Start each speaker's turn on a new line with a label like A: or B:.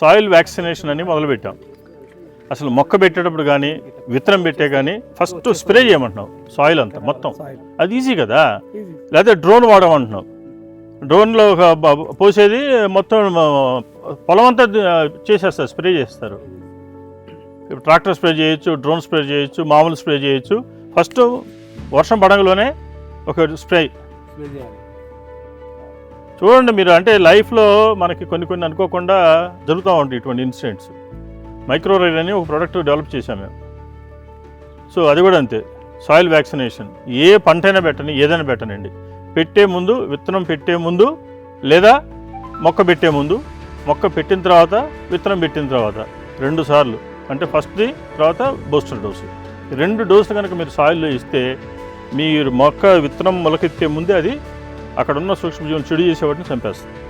A: Soil vaccination అని మొదలుపెట్టాం. అసలు మొక్క పెట్టేటప్పుడు కానీ విత్తనం పెట్టే కానీ ఫస్ట్ స్ప్రే చేయమంటున్నాం సాయిల్ అంతా మొత్తం. అది ఈజీ కదా?
B: ఈజీ
A: లేకపోతే డ్రోన్ వాడమంటున్నాం. డ్రోన్లో ఒక పోసేది మొత్తం పొలం అంతా చేసేస్తారు స్ప్రే చేస్తారు. ఇప్పుడు ట్రాక్టర్ స్ప్రే చేయొచ్చు డ్రోన్ స్ప్రే చేయొచ్చు మామూలు స్ప్రే చేయొచ్చు. ఫస్ట్ వర్షం పడంగానే ఒక స్ప్రే
B: స్ప్రే చేయాలి.
A: చూడండి మీరు అంటే లైఫ్లో మనకి కొన్ని కొన్ని అనుకోకుండా జరుగుతూ ఉంటాయి ఇటువంటి ఇన్సిడెంట్స్. మైక్రో రైల్ అని ఒక ప్రోడక్ట్ డెవలప్ చేశాం మేము. సో అది కూడా అంతే. Soil vaccination. ఏ పంటైనా పెట్టని ఏదైనా పెట్టనండి. పెట్టే ముందు విత్తనం పెట్టే ముందు లేదా మొక్క పెట్టే ముందు మొక్క పెట్టిన తర్వాత విత్తనం పెట్టిన తర్వాత రెండు సార్లు. అంటే ఫస్ట్ది తర్వాత బూస్టర్ డోసు. ఈ రెండు డోసులు కనుక మీరు సాయిల్లో ఇస్తే మీరు మొక్క విత్తనం మొలకెత్తే ముందే అది అక్కడ ఉన్న సూక్ష్మజీవులు చెడు చేసేవాటిని చంపేస్తుంది